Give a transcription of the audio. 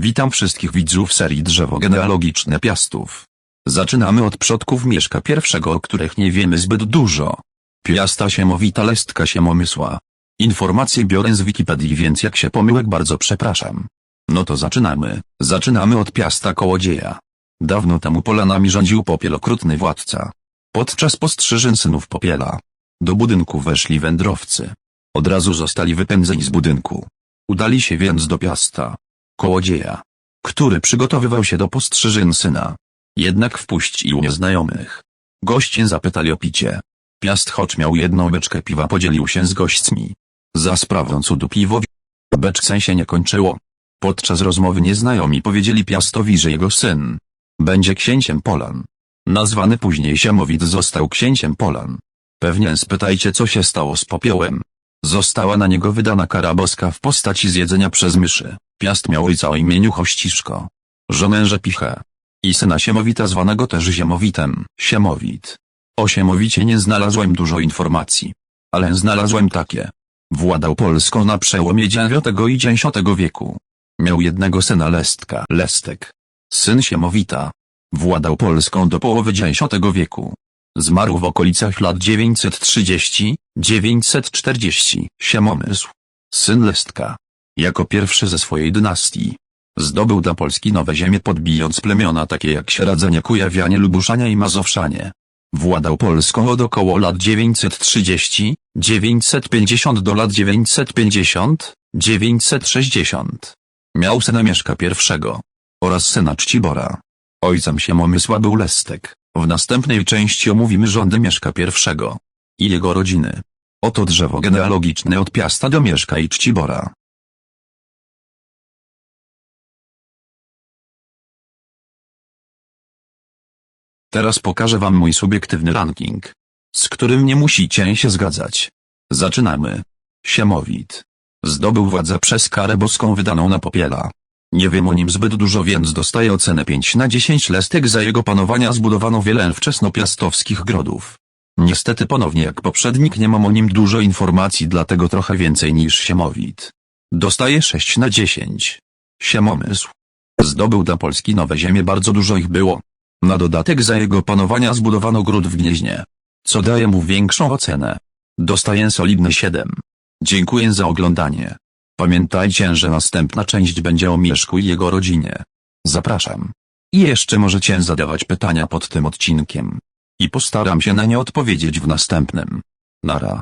Witam wszystkich widzów serii Drzewo genealogiczne Piastów. Zaczynamy od przodków Mieszka I, o których nie wiemy zbyt dużo. Piasta Siemowita Lestka Siemomysła. Informacje biorę z Wikipedii, więc jak się pomyłek bardzo przepraszam. No to zaczynamy. Zaczynamy od Piasta Kołodzieja. Dawno temu Polanami rządził Popiel okrutny władca. Podczas postrzyżyn synów Popiela. Do budynku weszli wędrowcy. Od razu zostali wypędzeni z budynku. Udali się więc do Piasta. Kołodzieja. Który przygotowywał się do postrzyżyn syna. Jednak wpuścił nieznajomych. Goście zapytali o picie. Piast choć miał jedną beczkę piwa podzielił się z gośćmi. Za sprawą cudu piwo beczce się nie kończyło. Podczas rozmowy nieznajomi powiedzieli Piastowi, że jego syn będzie księciem Polan. Nazwany później Siemowit został księciem Polan. Pewnie spytajcie co się stało z popiołem. Została na niego wydana kara boska w postaci zjedzenia przez myszy. Piast miał ojca o imieniu Hościszko. Żonę Rzepichę. I syna Siemowita zwanego też Ziemowitem. Siemowit. O Siemowicie nie znalazłem dużo informacji. Ale znalazłem takie. Władał Polską na przełomie IX i X wieku. Miał jednego syna Lestka. Lestek. Syn Siemowita. Władał Polską do połowy X wieku. Zmarł w okolicach lat 930-940. Siemomysł. Syn Lestka. Jako pierwszy ze swojej dynastii. Zdobył dla Polski nowe ziemie podbijąc plemiona takie jak Sieradzenie, Kujawianie, Lubuszania i Mazowszanie. Władał Polską od około lat 930-950 do lat 950-960. Miał syna Mieszka I oraz syna Czcibora. Ojcem Siemomysła był Lestek. W następnej części omówimy rządy Mieszka I i jego rodziny. Oto drzewo genealogiczne od Piasta do Mieszka i Czcibora. Teraz pokażę wam mój subiektywny ranking, z którym nie musicie się zgadzać. Zaczynamy. Siemowit. Zdobył władzę przez karę boską wydaną na popiela. Nie wiem o nim zbyt dużo więc dostaje ocenę 5 na 10 lestek za jego panowania zbudowano wiele wczesnopiastowskich grodów. Niestety ponownie jak poprzednik nie mam o nim dużo informacji dlatego trochę więcej niż Siemowit. Dostaje 6 na 10. Siemomysł. Zdobył dla Polski nowe ziemie bardzo dużo ich było. Na dodatek za jego panowania zbudowano gród w Gnieźnie. Co daje mu większą ocenę. Dostaję solidny 7. Dziękuję za oglądanie. Pamiętajcie, że następna część będzie o Mieszku i jego rodzinie. Zapraszam. I jeszcze możecie zadawać pytania pod tym odcinkiem. I postaram się na nie odpowiedzieć w następnym. Nara.